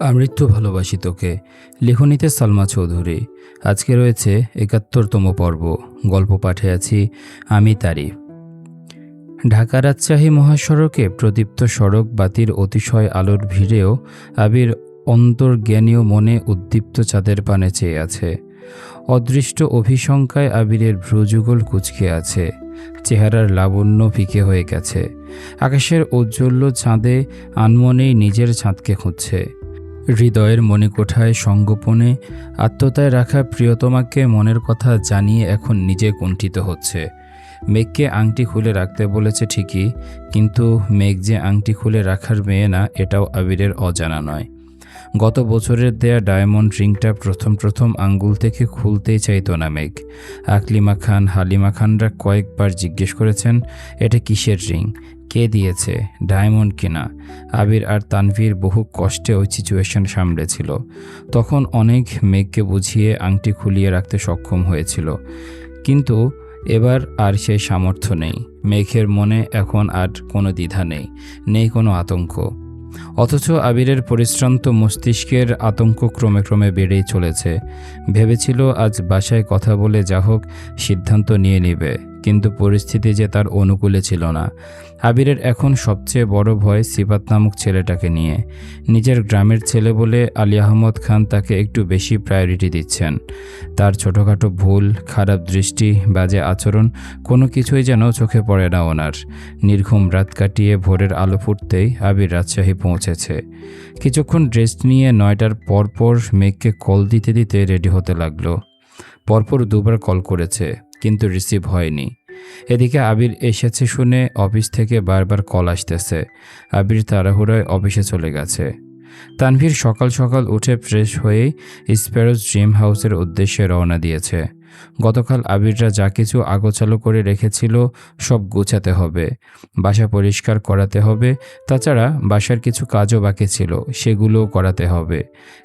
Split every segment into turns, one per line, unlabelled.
আমৃত্যু ভালোবাসি তোকে। লেখনীতে সালমা চৌধুরী। আজকে রয়েছে একাত্তরতম পর্ব। গল্প পাঠে আছি আমি তারি ঢাকা রাজশাহী মহাসড়কে প্রদীপ্ত সড়ক বাতির অতিশয় আলোর ভিড়েও আবির অন্তর্জ্ঞানীয় মনে উদ্দীপ্ত চাঁদের পানে চেয়ে আছে। অদৃষ্ট অভিশঙ্কায় আবিরের ভ্রুযুগল কুচকে আছে। চেহারার লাবণ্য ফিকে হয়ে গেছে। আকাশের ঔজ্জ্বল্য চাঁদে আনমনেই নিজের চাঁদকে খুঁজছে। হৃদয়ের মণিকোঠায় সঙ্গোপনে, আত্মতায় রাখা প্রিয়তমাকে মনের কথা জানিয়ে এখন নিজে কুণ্ঠিত হচ্ছে। মেঘকে আংটি খুলে রাখতে বলেছে ঠিকই, কিন্তু মেঘ যে আংটি খুলে রাখার মেয়ে না, এটাও আবিরের অজানা নয়। গত বছরের দেয়া ডায়মন্ড রিংটা প্রথম প্রথম আঙ্গুল থেকে খুলতেই চাইতো না মেঘ। আকলিমা খান, হালিমা খানরা কয়েকবার জিজ্ঞেস করেছেন, এটা কিসের রিং? কে দিয়েছে, ডায়মন্ড কিনা? আবির আর তানভীর বহু কষ্টে ওই সিচুয়েশন সামলেছিল। তখন অনেক মেঘকে বুঝিয়ে আংটি খুলিয়ে রাখতে সক্ষম হয়েছিল। কিন্তু এবার আর সেই সামর্থ্য নেই। মেঘের মনে এখন আর কোনো দ্বিধা নেই নেই কোনো আতঙ্ক। অথচ আবিরের পরিশ্রান্ত মস্তিষ্কের আতঙ্ক ক্রমে ক্রমে বেড়েই চলেছে। ভেবেছিল আজ বাসায় কথা বলে যা হোক সিদ্ধান্ত নিয়ে নেবে। কিন্তু পরিস্থিতি যে তার অনুকূলে ছিল না। আবিরের এখন সবচেয়ে বড় ভয় সিবাত নামক ছেলেটাকে নিয়ে। নিজের গ্রামের ছেলে বলে আলী আহমদ খান তাকে একটু বেশি প্রায়োরিটি দিচ্ছেন। তার ছোটোখাটো ভুল, খারাপ দৃষ্টি, বাজে আচরণ কোনো কিছুই যেন চোখে পড়ে না ওনার। নির্ঘুম রাত কাটিয়ে ভোরের আলো ফুটতেই আবির রাজশাহী পৌঁছেছে। কিছুক্ষণ রেস্ট নিয়ে নয়টার পরপর মেঘকে কল দিতে দিতে রেডি হতে লাগল। পরপর দুবার কল করেছে। কিন্তু রিসিভ হয়নি। এদিকে আবির এসেছে শুনে অফিস থেকে বারবার কল আসতেছে। আবির তাড়াহুড়ায় অফিসে চলে গেছে। তানভীর সকাল সকাল উঠে ফ্রেশ হয়ে স্প্যারোস ড্রিম হাউসের উদ্দেশ্যে রওনা দিয়েছে। গতকাল আবিররা যা কিছু আগোছালো করে রেখেছিল সব গোছাতে হবে। বাসা পরিষ্কার করাতে হবে, তাছাড়া বাসার কিছু কাজও বাকি ছিল, সেগুলোও করাতে হবে।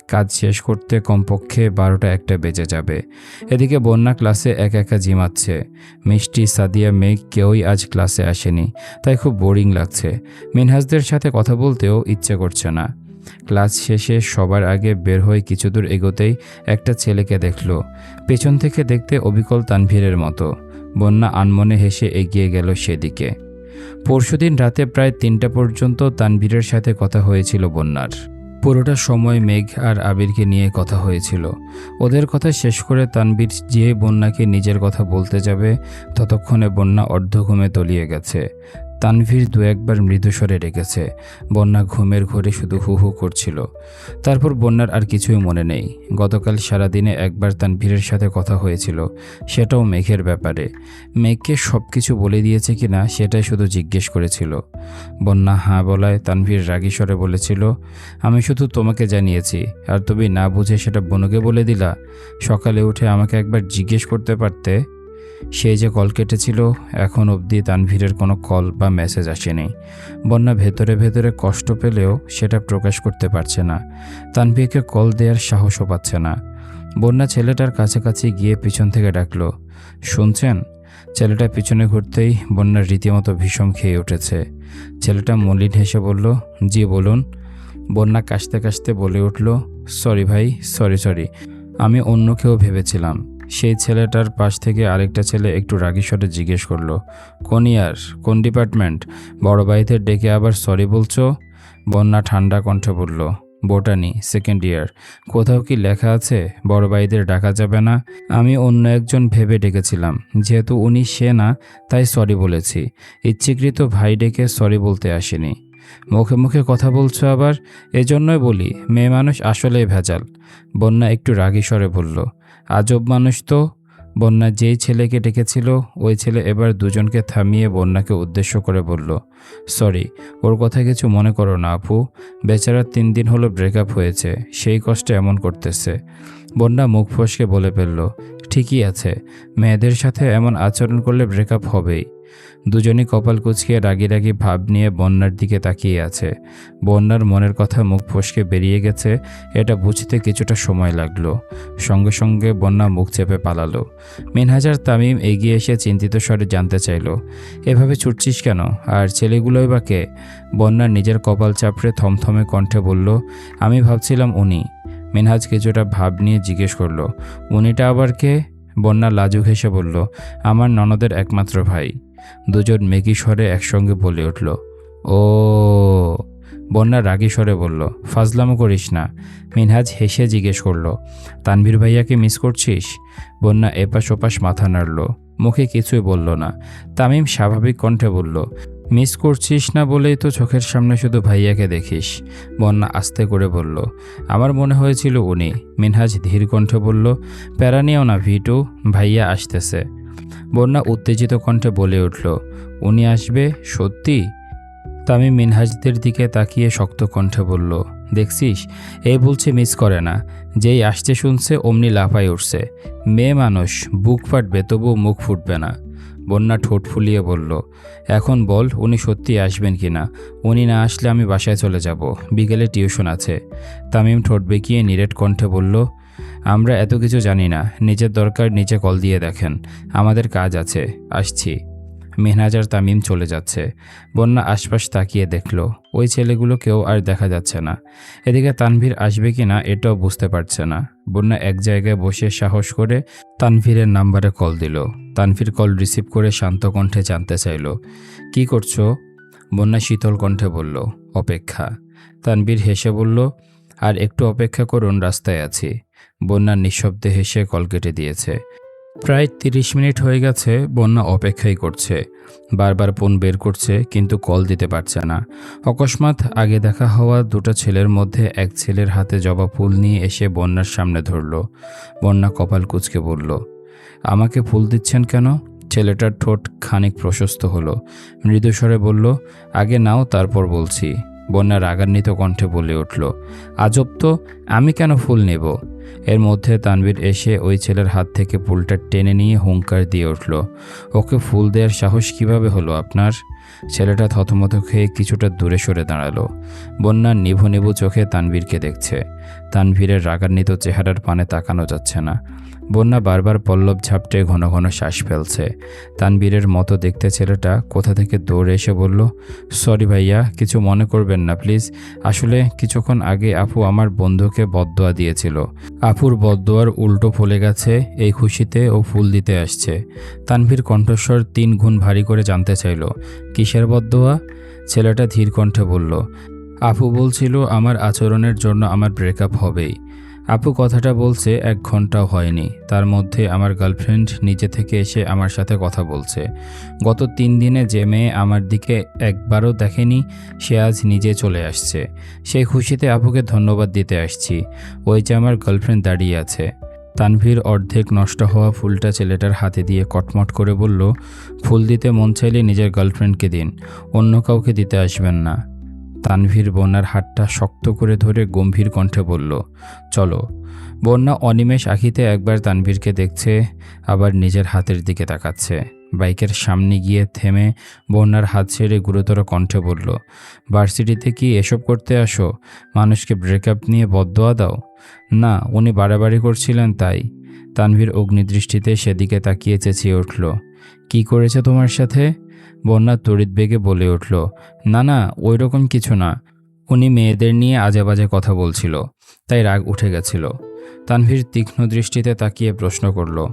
কাজ শেষ করতে কমপক্ষে বারোটা একটা বেজে যাবে। এদিকে বন্যা ক্লাসে একা একা জিমাচ্ছে। মিষ্টি সাদিয়া মেঘ কেউই আজ ক্লাসে আসেনি, তাই খুব বোরিং লাগছে। মিনহাজদের সাথে কথা বলতেও ইচ্ছে করছে না। ক্লাস শেষে সবার আগে বের হয়ে কিছু দূর এগোতেই একটা ছেলেকে দেখল। পেছন থেকে দেখতে অবিকল তানভীরের মতো। বন্যা আনমনে হেসে এগিয়ে গেল সেদিকে। পরশুদিন রাতে প্রায় তিনটা পর্যন্ত তানভীরের সাথে কথা হয়েছিল বন্যার। পুরোটা সময় মেঘ আর আবিরকে নিয়ে কথা হয়েছিল। ওদের কথা শেষ করে তানবীর যে বন্যাকে নিজের কথা বলতে যাবে, ততক্ষণে বন্যা অর্ধ ঘুমে তলিয়ে গেছে। তানভীর দু একবার মৃদুস্বরে রেখেছে বন্যা ঘুমের ঘরে শুধু হু হু করছিল। তারপর বন্যার আর কিছুই মনে নেই। গতকাল সারাদিনে একবার তানভীরের সাথে কথা হয়েছিল। সেটাও মেঘের ব্যাপারে। মেঘকে সব কিছু বলে দিয়েছে কিনা সেটাই শুধু জিজ্ঞেস করেছিল। বন্যা হাঁ বলায় তানভীর রাগী স্বরে বলেছিল, আমি শুধু তোমাকে জানিয়েছি, আর তুমি না বুঝে সেটা বনুকে বলে দিলা? সকালে উঠে আমাকে একবার জিজ্ঞেস করতে পারতে? সেই যে কল কেটেছিল, এখন অবধি তানভীরের কোনো কল বা মেসেজ আসেনি। বন্যা ভেতরে ভেতরে কষ্ট পেলেও সেটা প্রকাশ করতে পারছে না। তানভীরকে কল দেওয়ার সাহসও পাচ্ছে না। বন্যা ছেলেটার কাছাকাছি গিয়ে পিছন থেকে ডাকলো, শুনছেন? ছেলেটা পিছনে ঘুরতেই বন্যার রীতিমতো ভীষণ খেয়ে উঠেছে। ছেলেটা মলিন হেসে বলল, জি, বলুন। বন্যা কাশতে কাশতে বলে উঠল, সরি ভাই, সরি সরি। আমি অন্য কেউ ভেবেছিলাম। সেই ছেলেটার পাশ থেকে আরেকটা ছেলে একটু রাগী স্বরে জিজ্ঞেস করল, কোন ইয়ার? কোন ডিপার্টমেন্ট? বড় ভাইদের ডেকে আবার সরি বলছো? বন্যা ঠান্ডা কণ্ঠে বলল, বোটানি সেকেন্ড ইয়ার কোথাও কি লেখা আছে? বড় ভাইদের ডাকা যাবে না? আমি অন্য একজন ভেবে ডেকেছিলাম, যেহেতু উনি সে না, তাই সরি বলেছি। ইচ্ছাকৃত ভাই ডেকে সরি বলতে আসেনি। মুখে মুখে কথা বলছো আবার? এজন্যই বলি, মেয়ে মানুষ আসলেই ভেজাল। বন্যা একটু রাগী স্বরে বলল আজব মানুষ তো। বন্যা যেই ছেলেকে ডেকেছিল, ওই ছেলে এবার দুজনকে থামিয়ে বন্যাকে উদ্দেশ্য করে বলল, সরি, ওর কথা কিছু মনে করো না আপু। বেচারা তিন দিন হলো ব্রেকআপ হয়েছে, সেই কষ্টে এমন করতেছে। বন্যা মুখ ফসকে বলে ফেলল ঠিকই আছে, মেয়েদের সাথে এমন আচরণ করলে ব্রেকআপ হবেই। দুজনই কপাল কুচকিয়ে রাগি রাগি ভাব নিয়ে বন্যার দিকে তাকিয়ে আছে। বন্যার মনের কথা মুখ ফসকে বেরিয়ে গেছে, এটা বুঝতে কিছুটা সময় লাগল। সঙ্গে সঙ্গে বন্যা মুখ চেপে পালালো। মিনহাজার তামিম এগিয়ে এসে চিন্তিত স্বরে জানতে চাইলো, এভাবে ছুটছিস কেন? আর ছেলেগুলোই বা কে? বন্যার নিজের কপাল চাপড়ে থমথমে কণ্ঠে বলল, আমি ভাবছিলাম উনি। মিনহাজ কিছুটা ভাব নিয়ে জিজ্ঞেস করল, উনিটা আবার কে? বন্যা লাজুক হেসে বলল, আমার ননদের একমাত্র ভাই। দুজন মেকি স্বরে একসঙ্গে বলে উঠল, ও। বন্যা রাগী স্বরে বলল, ফাজলামো করিস না। মিনহাজ হেসে জিজ্ঞেস করল, তানভীর ভাইয়াকে মিস করছিস? বন্যা এপাশ ওপাশ মাথা নাড়ল, মুখে কিছুই বলল না। তামিম স্বাভাবিক কণ্ঠে বলল মিস করছিস না বলেই তো চোখের সামনে শুধু ভাইয়াকে দেখিস। বন্যা আস্তে করে বলল, আমার মনে হয়েছিল উনি। মিনহাজ ধীর কণ্ঠে বলল, প্যারা নিও না ভিটু, ভাইয়া আসতেছে। বন্যা উত্তেজিত কণ্ঠে বলে উঠল, উনি আসবে? সত্যি? তামিম মিনহাজদের দিকে তাকিয়ে শক্ত কণ্ঠে বলল, দেখছিস, এই বলছে মিস করে না। যেই আসতে শুনছে অমনি লাফাই উঠছে। মেয়ে মানুষ, বুক ফাটবে, তবুও মুখ ফুটবে না। বন্যা ঠোঁট ফুলিয়ে বলল, এখন বল, উনি সত্যি আসবেন কি না? উনি না আসলে আমি বাসায় চলে যাব। বিকেলে টিউশন আছে। তামিম ঠোঁট বেঁকিয়ে নিরেট কণ্ঠে বলল, আমরা এত কিছু জানি না। নিজের দরকার নিচে কল দিয়ে দেখেন। আমাদের কাজ আছে। আসছি। মেহনাজার তামিম চলে যাচ্ছে। বন্যা আশপাশ তাকিয়ে দেখল। ওই ছেলেগুলো কেউ আর দেখা যাচ্ছে না। এদিকে তানভীর আসবে কি না এটাও বুঝতে পারছে না। বন্যা এক জায়গায় বসে সাহস করে তানভীরের নাম্বারে কল দিল। তানভীর কল রিসিভ করে শান্ত কণ্ঠে জানতে চাইল, কি করছ? বন্যা শীতল কণ্ঠে বলল, অপেক্ষা। তানভীর হেসে বলল, আর একটু অপেক্ষা করুন, রাস্তায় আছি। বন্যা নিঃশব্দে হেসে কল কেটে দিয়েছে। প্রায় তিরিশ মিনিট হয়ে গেছে, বন্যা অপেক্ষাই করছে। বারবার ফোন বের করছে, কিন্তু কল দিতে পারছে না। অকস্মাৎ আগে দেখা হওয়া দুটো ছেলের মধ্যে এক ছেলের হাতে জবা ফুল নিয়ে এসে বন্যার সামনে ধরল। বন্যা কপাল কুচকে বলল, আমাকে ফুল দিচ্ছেন কেন? ছেলেটার ঠোঁট খানিক প্রশস্ত হলো। মৃদুস্বরে বলল, আগে নাও, তারপর বলছি। বন্যা রাগান্বিত কণ্ঠে বলে উঠল, আজব তো, আমি কেন ফুল নেব? এর মধ্যে তানবীর এসে ওই ছেলের হাত থেকে ফুলটা টেনে নিয়ে হুঙ্কার দিয়ে উঠল। ওকে ফুল দেওয়ার সাহস কীভাবে হলো আপনার? ছেলেটা থতমত খেয়ে কিছুটা দূরে সরে দাঁড়াল। বন্যার নিভু নিভু চোখে তানবীরকে দেখছে। তানভীরের রাগান্বিত চেহারার পানে তাকানো যাচ্ছে না। বন্যা বারবার পল্লব ঝাপটে ঘন ঘন শ্বাস ফেলছে। তানবীরের মতো দেখতে ছেলেটা কোথা থেকে দৌড়ে এসে বলল, সরি ভাইয়া, কিছু মনে করবেন না, প্লিজ। আসলে কিছুক্ষণ আগে আপু আমার বন্ধুকে বদদোয়া দিয়েছিল। আপুর বদদোয়ার উল্টো ফলে গেছে, এই খুশিতে ও ফুল দিতে আসছে। তানভীর কণ্ঠস্বর তিন গুণ ভারী করে জানতে চাইল, কিসের বদদোয়া? ছেলেটা ধীর কণ্ঠে বলল, আপু বলছিল আমার আচরণের জন্য আমার ব্রেকআপ হবেই। আপু কথাটা বলছে, এক ঘন্টাও হয়নি। তার মধ্যে আমার গার্লফ্রেন্ড নিজে থেকে এসে আমার সাথে কথা বলছে। গত তিন দিনে যে মেয়ে আমার দিকে একবারও দেখেনি, সে আজ নিজে চলে আসছে। সেই খুশিতে আপুকে ধন্যবাদ দিতে আসছি। ওই যে আমার গার্লফ্রেন্ড দাঁড়িয়ে আছে। তানভীর অর্ধেক নষ্ট হওয়া ফুলটা ছেলেটার হাতে দিয়ে কটমট করে বলল, ফুল দিতে মন চাইলে নিজের গার্লফ্রেন্ডকে দিন, অন্য কাউকে দিতে আসবেন না। তানভীর বন্যার হাতটা শক্ত করে ধরে গম্ভীর কণ্ঠে বলল, চলো। বন্যা অনিমেষ আখিতে একবার তানভীরকে দেখছে, আবার নিজের হাতের দিকে তাকাচ্ছে। বাইকের সামনে গিয়ে থেমে বন্যার হাত ছেড়ে গুরুতর কণ্ঠে বলল, ভার্সিটিতে কি এসব করতে আসো? মানুষকে ব্রেকআপ নিয়ে বদোয়া দাও? না, উনি বাড়াবাড়ি করছিলেন তাই। তানভীর অগ্নিদৃষ্টিতে সেদিকে তাকিয়ে চেঁচিয়ে উঠল কি করেছে তোমার সাথে? বন্যা তড়িৎ বেগে বলে উঠল, না না ওই রকম কিছু না। উনি মেয়েদের নিয়ে আজে বাজে কথা বলছিল, তাই রাগ উঠে গেছিল। তানভীর তীক্ষ্ণ দৃষ্টিতে তাকিয়ে প্রশ্ন করল,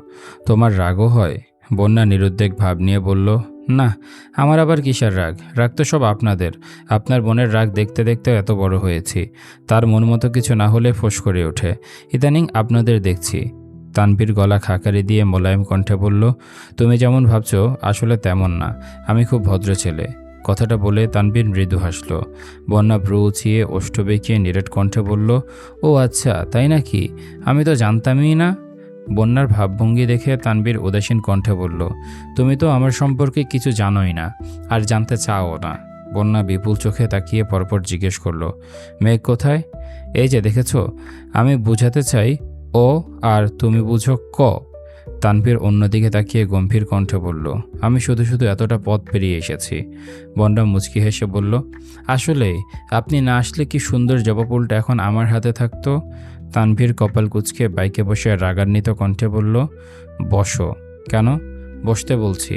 তোমার রাগও হয়? বন্যা নিরুদ্বেগ ভাব নিয়ে বলল, না, আমার আবার কিসের রাগ? রাগ তো সব আপনাদের। আপনার বোনের রাগ দেখতে দেখতে এত বড় হয়েছি। তার মন মতো কিছু না হলে ফোঁস করে ওঠে। ইদানিং আপনাদের দেখছি। তানভীর গলা খাকারি দিয়ে মোলায়েম কণ্ঠে বলল, তুমি যেমন ভাবছ, আসলে তেমন না। আমি খুব ভদ্র ছেলে। কথাটা বলে তানবীর মৃদু হাসল। বন্যা ভ্রু উছিয়ে ওষ্ঠ বেঁকিয়ে নিরেট কণ্ঠে বলল, ও আচ্ছা তাই নাকি? আমি তো জানতামই না। বন্যার ভাবভঙ্গি দেখে তানবীর উদাসীন কণ্ঠে বলল, তুমি তো আমার সম্পর্কে কিছু জানোই না, আর জানতে চাও না। বন্যা বিপুল চোখে তাকিয়ে পরপর জিজ্ঞেস করল, মেঘ কোথায়? এই যে, দেখেছ? আমি বুঝাতে চাই ও আর তুমি বুঝো ক? তানভীর অন্যদিকে তাকিয়ে গম্ভীর কণ্ঠে বলল, আমি শুধু শুধু এতটা পথ পেরিয়ে এসেছি। বন্ডা মুচকি হেসে বলল, আসলে, আপনি না আসলে কি সুন্দর জবাপুলটা এখন আমার হাতে থাকতো? তানভীর কপাল কুচকে বাইকে বসে রাগান্বিত কণ্ঠে বলল, বসো। কেন? বসতে বলছি।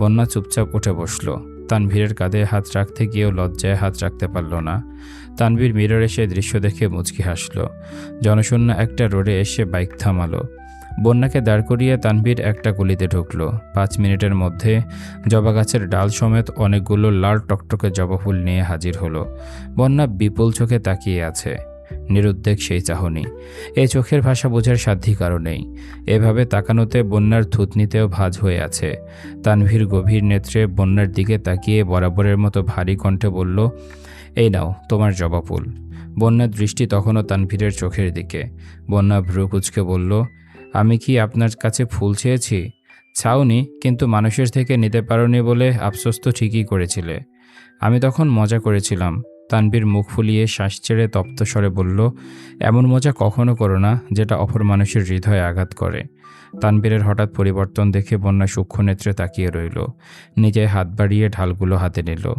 বন্যা চুপচাপ উঠে বসল। তানভীরের কাঁধে হাত রাখতে গিয়েও লজ্জায় হাত রাখতে পারল না। তানভীর মিরর এসে দৃশ্য দেখে মুচকি হাসল। জনশূন্য একটা রোডে এসে বাইক থামালো। বন্যাকে দাঁড় করিয়ে তানভীর একটা গলিতে ঢুকলো। পাঁচ মিনিটের মধ্যে জবা গাছের ডাল সমেত অনেকগুলো লাল টকটকে জবা ফুল নিয়ে হাজির হলো। বন্যা বিপুল চোখে তাকিয়ে আছে। নিরুদ্বেগ সেই চাহনি। এই চোখের ভাষা বোঝার সাধ্যই কারণেই এভাবে তাকানোতে বন্যার থুতনিতেও ভাজ হয়ে আছে। তানভীর গভীর নেত্রে বন্যার দিকে তাকিয়ে বরাবরের মতো ভারী কণ্ঠে বলল এই নাও, তোমার জবা ফুল। বন্যার দৃষ্টি তখনও তানভীরের চোখের দিকে। বন্যা ভ্রু কুচকে বলল, আমি কি আপনার কাছে ফুল চেয়েছি? চাওনি কিন্তু মানুষের থেকে নিতে পারোনি বলে আফসোস তো ঠিকই করেছিলে। আমি তখন মজা করেছিলাম। তানবীর মুখ ফুলিয়ে শ্বাস ছেড়ে তপ্ত স্বরে বলল, এমন মজা কখনো করো না, যেটা অপর মানুষের হৃদয়ে আঘাত করে। তানবীরের হঠাৎ পরিবর্তন দেখে বন্যা সূক্ষ্ম নেত্রে তাকিয়ে রইল। নিজে হাত বাড়িয়ে ঢালগুলো হাতে নিল।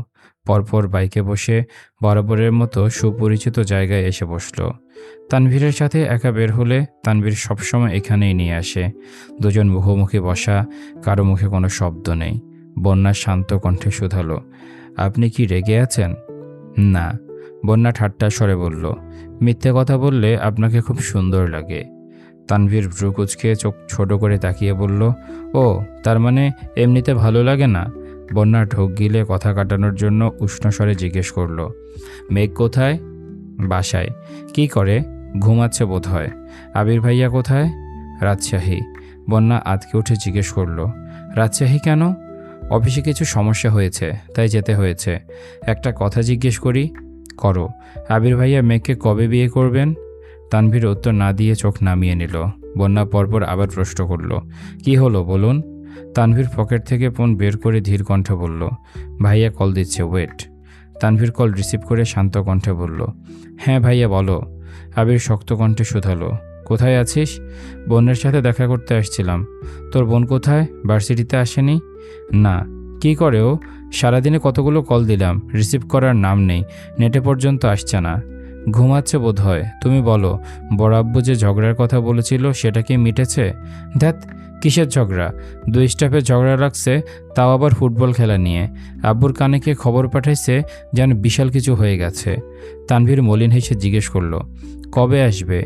পরপর বাইকে বসে বরাবরের মতো সুপরিচিত জায়গায় এসে বসল। তানভীরের সাথে একা বের হলে তানভীর সবসময় এখানেই নিয়ে আসে। দুজন মুখোমুখি বসা, কারও মুখে কোনো শব্দ নেই। বন্যা শান্ত কণ্ঠে শুধালো, আপনি কি রেগে আছেন? না। বন্যা ঠাট্টা স্বরে বলল, মিথ্যে কথা বললে আপনাকে খুব সুন্দর লাগে। তানভীর ভ্রু কুচকে চোখ ছোট করে তাকিয়ে বলল, ও, তার মানে এমনিতে ভালো লাগে না? বন্যা ঢোক গিলে কথা কাটানোর জন্য উষ্ণ স্বরে জিজ্ঞেস করল, মেঘ কোথায়? বাসায়। কি করে? ঘুমাচ্ছে বোধ হয় আবির ভাইয়া কোথায়? রাজশাহী। বন্যা আতকে উঠে জিজ্ঞেস করল, রাজশাহী কেন? অফিসে কিছু সমস্যা হয়েছে, তাই যেতে হয়েছে। একটা কথা জিজ্ঞেস করি? করো। আবির ভাইয়া মেঘকে কবে বিয়ে করবেন? তানভীর উত্তর না দিয়ে চোখ নামিয়ে নিল। বন্যা পরপর আবার প্রশ্ন করল, কি হলো বলুন? তানভীর পকেট থেকে ফোন বের করে ধীর কণ্ঠে বলল, ভাইয়া কল দিচ্ছে, ওয়েট। তানভীর কল রিসিভ করে শান্ত কণ্ঠে বলল হ্যাঁ ভাইয়া, বলো। আবির শক্ত কণ্ঠে শুধালো, কোথায় আছিস? বোনের সাথে দেখা করতে আসছিলাম। তোর বোন কোথায়? ভার্সিটিতে আসেনি? না। কি করে ও? সারাদিনে কতগুলো কল দিলাম, রিসিভ করার নাম নেই, নেটে পর্যন্ত আসছে না। ঘুমাচ্ছে বোধ হয় তুমি বলো, বড় আব্বু যে ঝগড়ার কথা বলেছিল সেটা কি মিটেছে? ধ্যাত কিসের ঝগড়া? দুই স্টাফে ঝগড়া রাখছে তাও আবার ফুটবল খেলা নিয়ে। আব্বুর কানেকে খবর পাঠাইছে যেন বিশাল কিছু হয়ে গেছে। তানভীর মলিন হেসে জিজ্ঞেস করল, কবে আসবে?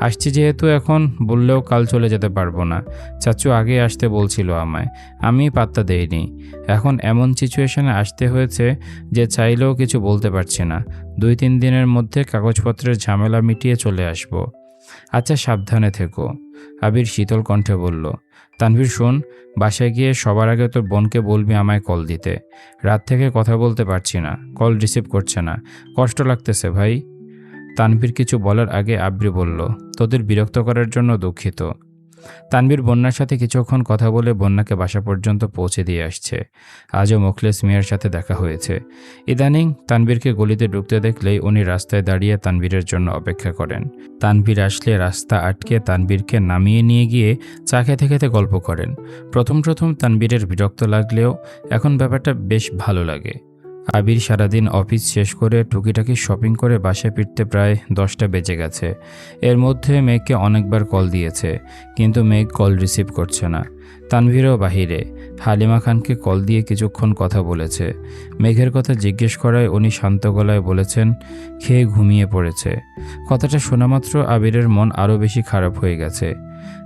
আসছি যেহেতু এখন, বললেও কাল চলে যেতে পারব না। চাচু আগে আসতে বলছিল আমায় আমি পাত্তা দেইনি। এখন এমন সিচুয়েশনে আসতে হয়েছে যে চাইলেও কিছু বলতে পারছি না। দুই তিন দিনের মধ্যে কাগজপত্রের ঝামেলা মিটিয়ে চলে আসব। আচ্ছা সাবধানে থেকো। আবির শীতল কণ্ঠে বলল তানভীর, শোন, বাসায় গিয়ে সবার আগে তোর বোনকে বলবি আমায় কল দিতে। রাত থেকে কথা বলতে পারছি না, কল রিসিভ করছে না। কষ্ট লাগতেছে ভাই। তানভীর কিছু বলার আগে আব্রি বলল, তোদের বিরক্ত করার জন্য দুঃখিত। তানভীর বন্যার সাথে কিছুক্ষণ কথা বলে বন্যাকে বাসা পর্যন্ত পৌঁছে দিয়ে আসছে। আজও মোখলেস মিয়ার সাথে দেখা হয়েছে। ইদানিং তানবীরকে গলিতে ঢুকতে দেখলেই উনি রাস্তায় দাঁড়িয়ে তানবীরের জন্য অপেক্ষা করেন। তানবীর আসলে রাস্তা আটকে তানবীরকে নামিয়ে নিয়ে গিয়ে চা খেতে খেতে গল্প করেন। প্রথম প্রথম তানবীরের বিরক্ত লাগলেও এখন ব্যাপারটা বেশ ভালো লাগে। আবির সারাদিন অফিস শেষ করে টুকিটাকি শপিং করে বাসায় ফিরতে প্রায় দশটা বেজে গেছে। এর মধ্যে মেঘকে অনেকবার কল দিয়েছে, কিন্তু মেঘ কল রিসিভ করছে না। তানভীরও বাহিরে। হালিমা খানকে কল দিয়ে কিছুক্ষণ কথা বলেছে। মেঘের কথা জিজ্ঞেস করায় উনি শান্ত গলায় বলেছেন, খেয়ে ঘুমিয়ে পড়েছে। কথাটা শোনামাত্র আবিরের মন আরও বেশি খারাপ হয়ে গেছে।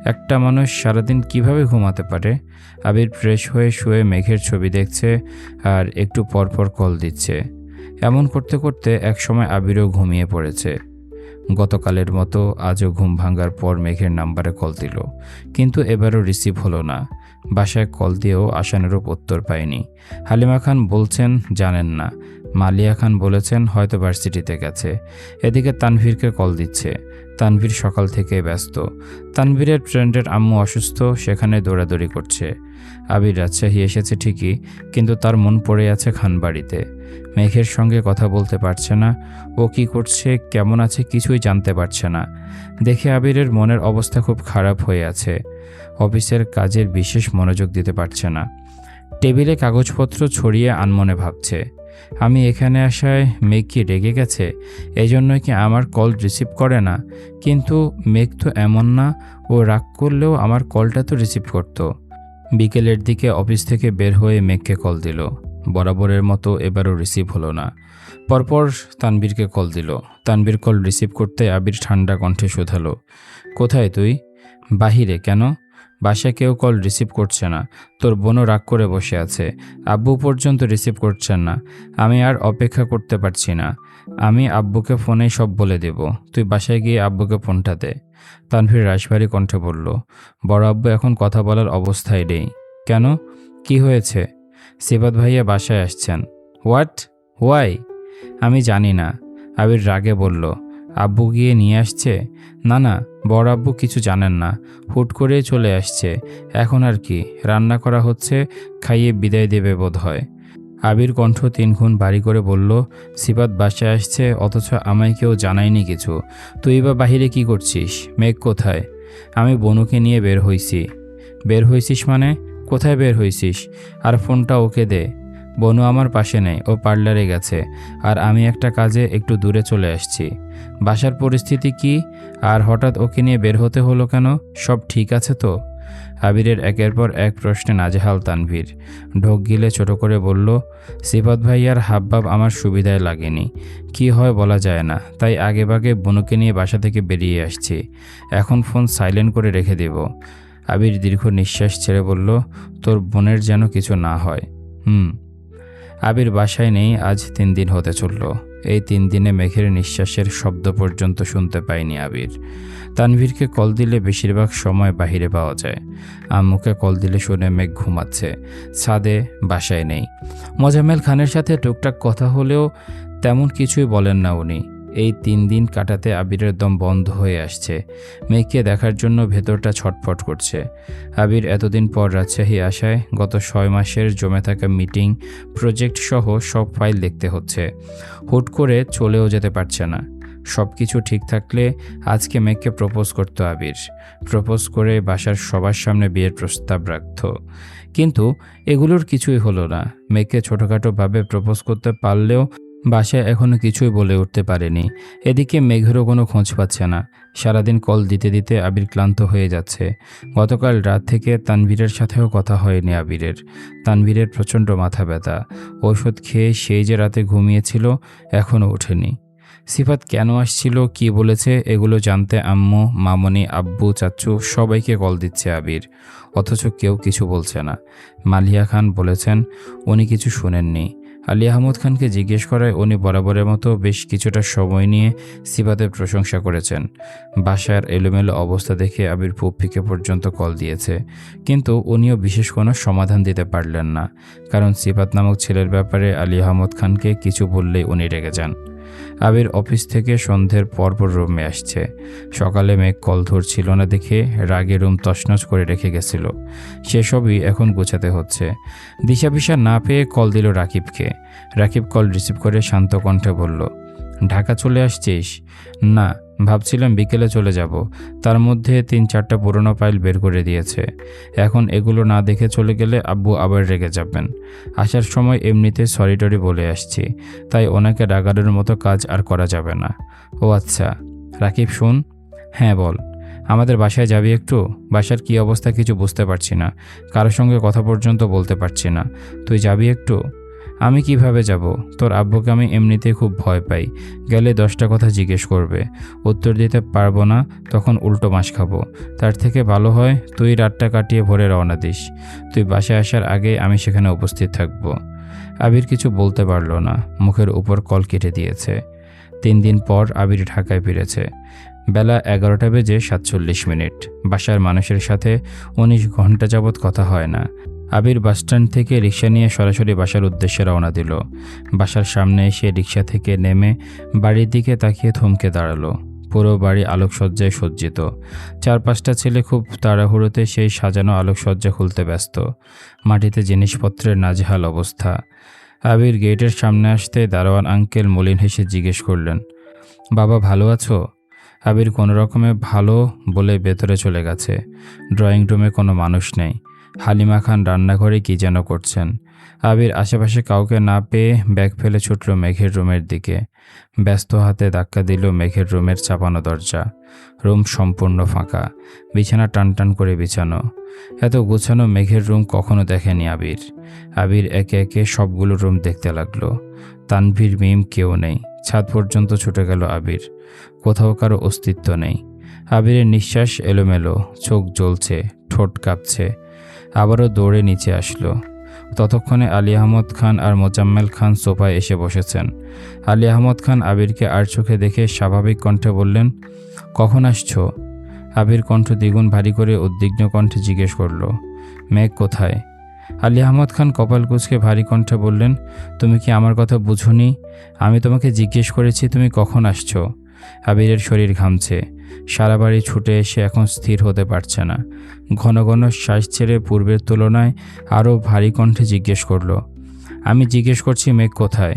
একটা মানুষ সারাদিন কীভাবে ঘুমাতে পারে? আবির ফ্রেশ হয়ে শুয়ে মেঘের ছবি দেখছে আর একটু পরপর কল দিচ্ছে। এমন করতে করতে একসময় আবিরও ঘুমিয়ে পড়েছে। গতকালের মতো আজও ঘুম ভাঙার পর মেঘের নাম্বারে কল দিল। কিন্তু এবারও রিসিভ হলো না। বাসায় কল দিয়েও আশানুরূপ উত্তর পায়নি। হালিমা খান বলছেন, জানেন না। মালিয়া খান বলেছেন, হয়তো ভার্সিটিতে গেছে। এদিকে তানভীরকে কল দিচ্ছে। তানভীর সকাল থেকে ব্যস্ত। তানভীরের ফ্রেন্ডের আম্মু অসুস্থ, সেখানে দৌড়াদৌড়ি করছে। আবির রাজশাহী এসেছে ঠিকই, কিন্তু তার মন পড়ে আছে খানবাড়িতে। মেঘের সঙ্গে কথা বলতে পারছে না। ও কি করছে, কেমন আছে কিছুই জানতে পারছে না। দেখে আবিরের মনের অবস্থা খুব খারাপ হয়ে আছে। অফিসের কাজের বিশেষ মনোযোগ দিতে পারছে না। টেবিলে কাগজপত্র ছড়িয়ে আনমনে ভাবছে। আমি এখানে আসায় মেঘ কি রেগে গেছে? এই জন্যই কি আমার কল রিসিভ করে না? কিন্তু মেঘ তো এমন না, ও রাগ করলেও আমার কলটা তো রিসিভ করতো। বিকেলের দিকে অফিস থেকে বের হয়ে মেঘকে কল দিল। বরাবরের মতো এবারও রিসিভ হলো না। পরপর তানবীরকে কল দিল। তানবীর কল রিসিভ করতে আবির ঠান্ডা কণ্ঠে শোধালো, কোথায় তুই? বাহিরে কেন? বাসায় কেউ কল রিসিভ করছে না। তোর বোনও রাগ করে বসে আছে। আব্বু পর্যন্ত রিসিভ করছেন না। আমি আর অপেক্ষা করতে পারছি না। আমি আব্বুকে ফোনেই সব বলে দেব। তুই বাসায় গিয়ে আব্বুকে ফোনটা দে। তানভীর রাশভারী কণ্ঠে বলল, বড় আব্বু এখন কথা বলার অবস্থায় নেই। কেন? কি হয়েছে? সিবাত ভাইয়া বাসায় আসছেন। হোয়াট? হোয়াই? আমি জানি না। আবির রাগে বলল আব্বু গিয়ে নিয়ে আসছে। না না, বড় আব্বু কিছু জানেন না। হুট করে চলে আসছে। এখন আর কি? রান্না করা হচ্ছে, খাইয়ে বিদায় দেবে বোধ হয় আবির কণ্ঠ তিন গুণ বাড়ি করে বলল সিবাত বাসায় আসছে, অথচ আমায় কেউ জানায়নি কিছু। তুই বা বাহিরে কি করছিস? মেঘ কোথায়? আমি বনুকে নিয়ে বের হইছি। বের হইছিস মানে? কোথায় বের হইছিস? আর ফোনটা ওকে দে। বনু আমার পাশে নেই ও পার্লারে গেছে, আর আমি একটা কাজে একটু দূরে চলে আসছি। বাসার পরিস্থিতি কি? আর হঠাৎ ওকে নিয়ে বের হতে হলো কেন? সব ঠিক আছে তো? আবিরের একের পর এক প্রশ্নে নাজেহাল তানভীর। ঢোক গিলে ছোট করে বলল, সিফাত ভাইয়ার হাবভাব আমার সুবিধায় লাগেনি। কি হয় বলা যায় না, তাই আগেভাগে বনুকে নিয়ে বাসা থেকে বেরিয়ে আসছি। এখন ফোন সাইলেন্ট করে রেখে দেব। আবির দীর্ঘ নিঃশ্বাস ছেড়ে বলল, তোর বোনের যেন কিছু না হয়। হুম। আবির বাসায় নেই, আজ তিন দিন হতে চলল। এই তিন দিনে মেঘের নিঃশ্বাসের শব্দ পর্যন্ত শুনতে পায়নি আবির। তানভীরকে কল দিলে বেশিরভাগ সময় বাহিরে পাওয়া যায়। আম্মুকে কল দিলে শুনে মেঘ ঘুমাচ্ছে। ছাদে বাসায় নেই। মজামেল খানের সাথে টুকটাক কথা হলেও তেমন কিছুই বলেন না উনি। এই তিন দিন কাটাতে আবিরের দম বন্ধ হয়ে আসছে। মেয়েকে দেখার জন্য ভেতরটা ছটফট করছে। আবির এতদিন পর রাজশাহী আসায় গত ছয় মাসের জমে থাকা মিটিং, প্রজেক্ট সহ সব ফাইল দেখতে হচ্ছে। হুট করে চলেও যেতে পারছে না। সব কিছু ঠিক থাকলে আজকে মেঘকে প্রপোজ করতো আবির। প্রপোজ করে বাসার সবার সামনে বিয়ের প্রস্তাব রাখত। কিন্তু এগুলোর কিছুই হলো না। মেঘকে ছোটোখাটোভাবে প্রপোজ করতে পারলেও বাসায় এখনও কিছুই বলে উঠতে পারেনি। এদিকে মেঘেরও কোনো খোঁজ পাচ্ছে না। সারাদিন কল দিতে দিতে আবির ক্লান্ত হয়ে যাচ্ছে। গতকাল রাত থেকে তানভীরের সাথেও কথা হয়নি আবিরের। তানভীরের প্রচণ্ড মাথা ব্যথা। ঔষধ খেয়ে সেই যে রাতে ঘুমিয়েছিল এখনও ওঠেনি। সিফাত কেন আসছিল, কি বলেছে, এগুলো জানতে আম্মু, মামনি, আব্বু চাচ্চু সবাইকে কল দিচ্ছে আবির। অথচ কেউ কিছু বলছে না। মালিয়া খান বলেছেন, উনি কিছু শুনেননি। আলী আহমদ খানকে জিজ্ঞেস করায় উনি বরাবরের মতো বেশ কিছুটা সময় নিয়ে সিফাতের প্রশংসা করেছেন। বাসার এলোমেলো অবস্থা দেখে আবির পপ্পিকে পর্যন্ত কল দিয়েছে। কিন্তু উনিও বিশেষ কোনো সমাধান দিতে পারলেন না। কারণ সিফাত নামক ছেলের ব্যাপারে আলী আহমদ খানকে কিছু বললেই উনি রেগে যান। আবির অফিস থেকে সন্ধ্যের পরপর রুমে আসছে। সকালে মেঘ কল ধরছিল না দেখে রাগে রুম তছনছ করে রেখে গেছিল। সেসবই এখন গোছাতে হচ্ছে। দিশা পিসা না পেয়ে কল দিল রাকিবকে। রাকিব কল রিসিভ করে শান্ত কণ্ঠে বলল, ঢাকা চলে আসছিস? না। ভাবছিলাম বিকেলে চলে যাব। তার মধ্যে তিন চারটা পুরনো ফাইল বের করে দিয়েছে। এখন এগুলো না দেখে চলে গেলে আব্বু আবার রেগে যাবেন। আসার সময় এমনিতে সরি টরি বলে আসছি। তাই ওনাকে রাগানোর মতো কাজ আর করা যাবে না। ও আচ্ছা। রাকিব, শুন। হ্যাঁ বল। আমাদের বাসায় যাবি একটু? বাসার কি অবস্থা কিছু বুঝতে পারছি না। কারোর সঙ্গে কথা পর্যন্ত বলতে পারছি না। তুই যাবি একটু? আমি কীভাবে যাব? তোর আব্বুকে আমি এমনিতেই খুব ভয় পাই। গেলে দশটা কথা জিজ্ঞেস করবে। উত্তর দিতে পারব না, তখন উল্টো মাছ খাব। তার থেকে ভালো হয় তুই রাতটা কাটিয়ে ভোরে রওনা দিস। তুই বাসায় আসার আগে আমি সেখানে উপস্থিত থাকব। আবির কিছু বলতে পারল না। মুখের উপর কল কেটে দিয়েছে। তিন দিন পর আবির ঢাকায় ফিরেছে। বেলা এগারোটা বেজে সাতচল্লিশ মিনিট। বাসার মানুষের সাথে উনিশ ঘণ্টা যাবৎ কথা হয় না। আবির বাসস্ট্যান্ড থেকে রিক্সা নিয়ে সরাসরি বাসার উদ্দেশ্যে রওনা দিল। বাসার সামনে এসে রিক্সা থেকে নেমে বাড়ির দিকে তাকিয়ে থমকে দাঁড়াল। পুরো বাড়ি আলোকসজ্জায় সজ্জিত। চার পাঁচটা ছেলে খুব তাড়াহুড়োতে সেই সাজানো আলোকসজ্জা খুলতে ব্যস্ত। মাটিতে জিনিসপত্রের নাজেহাল অবস্থা। আবির গেটের সামনে আসতে দারোয়ান আঙ্কেল মলিন হেসে জিজ্ঞেস করলেন, বাবা ভালো আছো? আবির কোনো রকমে ভালো বলে ভেতরে চলে গেছে। ড্রয়িং রুমে কোনো মানুষ নেই। হালিমা খান রান্নাঘরে কী যেন করছেন। আবির আশেপাশে কাউকে না পেয়ে ব্যাগ ফেলে ছুটল মেঘের রুমের দিকে। ব্যস্ত হাতে ধাক্কা দিল মেঘের রুমের চাপানো দরজা। রুম সম্পূর্ণ ফাঁকা। বিছানা টান টান করে বিছানো। এত গুছানো মেঘের রুম কখনো দেখেনি আবির। আবির একে একে সবগুলো রুম দেখতে লাগল। তানভীর, মিম কেউ নেই। ছাদ পর্যন্ত ছুটে গেল আবির। কোথাও কারও অস্তিত্ব নেই। আবিরের নিঃশ্বাস এলোমেলো। চোখ জ্বলছে, ঠোঁট কাঁপছে। আবারও দৌড়ে নিচে আসলো। ততক্ষণে আলী আহমদ খান আর মোজাম্মেল খান সোফায় এসে বসেছেন। আলী আহমদ খান আবিরকে আর চোখে দেখে স্বাভাবিক কণ্ঠে বললেন, কখন আসছো? আবির কণ্ঠ দ্বিগুণ ভারী করে উদ্বিগ্ন কণ্ঠে জিজ্ঞেস করল, মেঘ কোথায়? আলী আহমদ খান কপাল কুচকে ভারী কণ্ঠে বললেন, তুমি কি আমার কথা বুঝোনি? আমি তোমাকে জিজ্ঞেস করেছি, তুমি কখন আসছো? আবিরের শরীর ঘামছে। সারা বাড়ি ছুটে এসে এখন স্থির হতে পারছে না। ঘন ঘন শ্বাস ছেড়ে পূর্বের তুলনায় আরও ভারী কণ্ঠে জিজ্ঞেস করল, আমি জিজ্ঞেস করছি মেঘ কোথায়?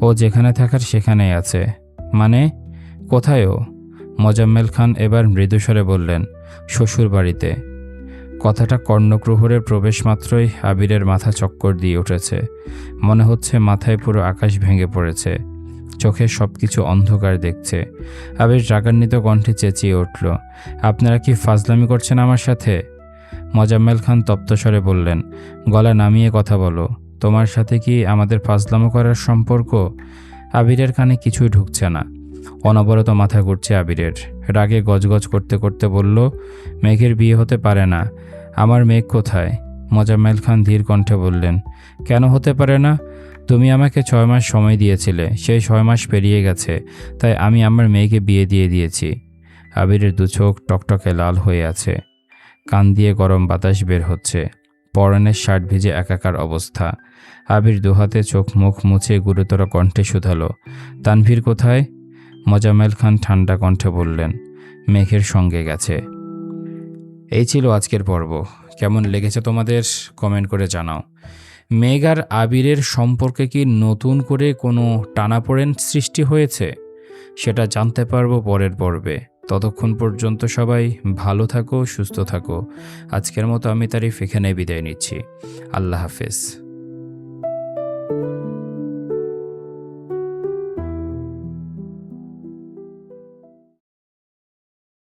ও যেখানে থাকার সেখানেই আছে। মানে? কোথায় ও? মোজাম্মেল খান এবার মৃদুস্বরে বললেন শ্বশুর বাড়িতে কথাটা কর্ণক্রুহরের প্রবেশ মাত্রই আবিরের মাথা চক্কর দিয়ে উঠেছে। মনে হচ্ছে মাথায় পুরো আকাশ ভেঙে পড়েছে। চোখে সব কিছু অন্ধকার দেখছে। আবির রাগান্বিত কণ্ঠে চেঁচিয়ে উঠল, আপনারা কি ফাজলামি করছেন আমার সাথে? মজাম্মেল খান তপ্তস্বরে বললেন গলা নামিয়ে কথা বলো, তোমার সাথে কি আমাদের ফাজলামো করার সম্পর্ক? আবিরের কানে কিছুই ঢুকছে না। অনবরত মাথা ঘুরছে আবিরের, রাগে গজগজ করতে করতে বলল, মেঘের বিয়ে হতে পারে না, আমার মেঘ কোথায়? মোজাম্মেল খান ধীর কণ্ঠে বললেন, কেন হতে পারে না? তুমি আমাকে ছয় মাস সময় দিয়েছিলে, সেই ছয় মাস পেরিয়ে গেছে, তাই আমি আমার মেয়েকে বিয়ে দিয়ে দিয়েছি। আবিরের দু চোখ টকটকে লাল হয়ে আছে। কান দিয়ে গরম বাতাস বের হচ্ছে। পরনের শার্ট ভিজে একাকার অবস্থা। আবির দুহাতে চোখ মুখ মুছে গুরুতর কণ্ঠে শুধালো, তানভীর কোথায়? মজামেল খান ঠান্ডা কণ্ঠে বললেন, মেঘের সঙ্গে গেছে। এই ছিল আজকের পর্ব। কেমন লেগেছে তোমাদের, কমেন্ট করে জানাও। মেঘ আর আবিরের সম্পর্কে কি নতুন করে কোনো টানাপোড়েন সৃষ্টি হয়েছে? সেটা জানতে পারব পরের পর্বে। ততক্ষণ পর্যন্ত সবাই ভালো থাকো, সুস্থ থাকো। আজকের মতো আমি তারিফ এখানে বিদায় নিচ্ছি। আল্লাহ হাফেজ।